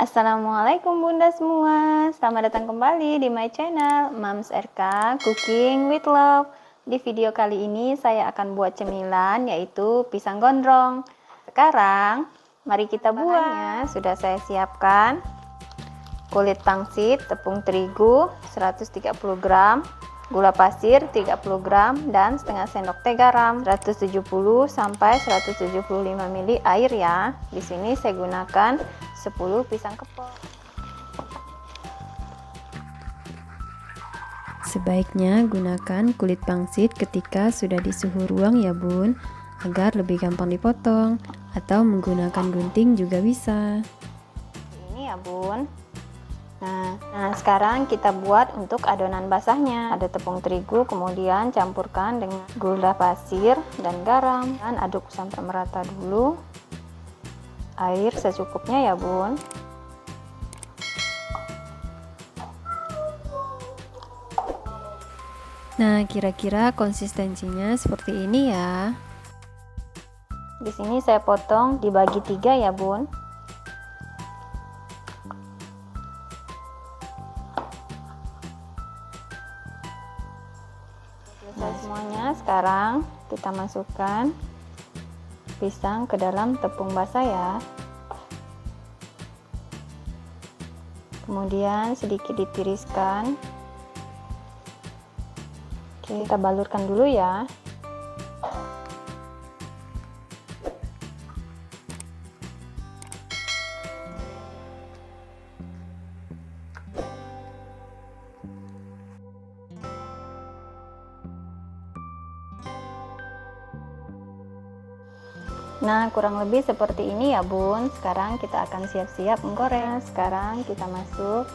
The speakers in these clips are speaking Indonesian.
Assalamualaikum bunda semua. Selamat datang kembali di my channel Mams RK Cooking with Love. Di video kali ini saya akan buat cemilan yaitu pisang gondrong. Sekarang mari kita buatnya. Sudah saya siapkan. Kulit pangsit, tepung terigu 130 gram. Gula pasir 30 gram. Dan setengah sendok teh garam. 170 sampai 175 ml air ya. Di sini saya gunakan 10 pisang kepok. Sebaiknya gunakan kulit pangsit ketika sudah di suhu ruang ya bun agar lebih gampang dipotong atau menggunakan gunting juga bisa. Ini ya bun. Nah, nah sekarang kita buat untuk adonan basahnya. Ada tepung terigu, kemudian campurkan dengan gula pasir dan garam dan aduk sampai merata dulu. Air secukupnya ya, Bun. Nah, kira-kira konsistensinya seperti ini ya. Di sini saya potong dibagi tiga ya, Bun. selesai semuanya sekarang kita masukkan pisang ke dalam tepung basah ya. Kemudian sedikit ditiriskan. Oke, kita balurkan dulu ya Nah, kurang lebih seperti ini ya, Bun. Sekarang kita akan siap-siap menggoreng. Sekarang kita masuk.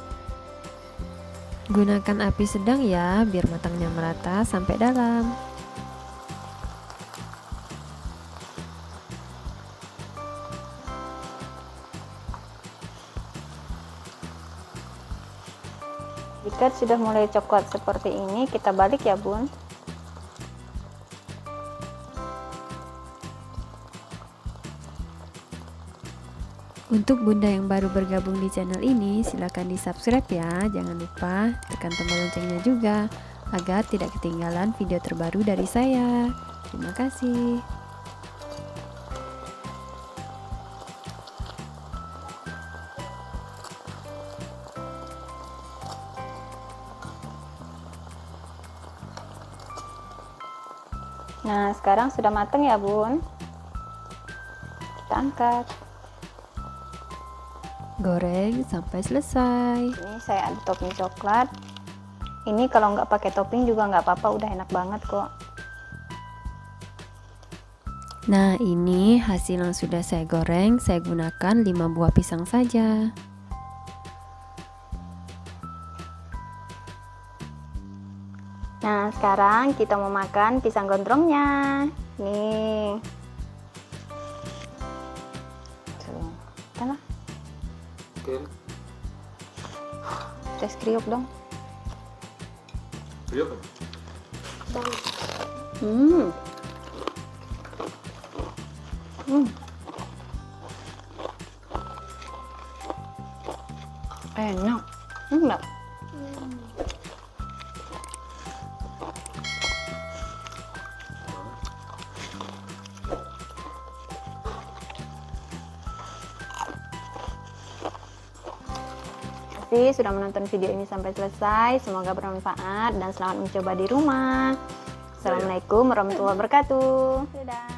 Gunakan api sedang ya, biar matangnya merata sampai dalam. Jika sudah mulai coklat seperti ini, kita balik ya, Bun. Untuk bunda yang baru bergabung di channel ini, silahkan di subscribe ya. Jangan lupa tekan tombol loncengnya juga, agar tidak ketinggalan video terbaru dari saya. Terima kasih. Nah, sekarang sudah matang ya, Bun. Kita angkat. Goreng sampai selesai. Ini saya ada topping coklat. Ini kalau nggak pakai topping juga nggak apa-apa, udah enak banget kok. Nah, ini hasil yang sudah saya goreng. Saya gunakan 5 buah pisang saja. Nah, sekarang kita mau makan pisang gondrongnya. Nih. Kel. Test kriok dong. Kriok. Hmm. Hmm. Enak. Eh, Enak. Kasih sudah menonton video ini sampai selesai. Semoga bermanfaat dan selamat mencoba di rumah. Assalamualaikum warahmatullahi wabarakatuh. Dadah.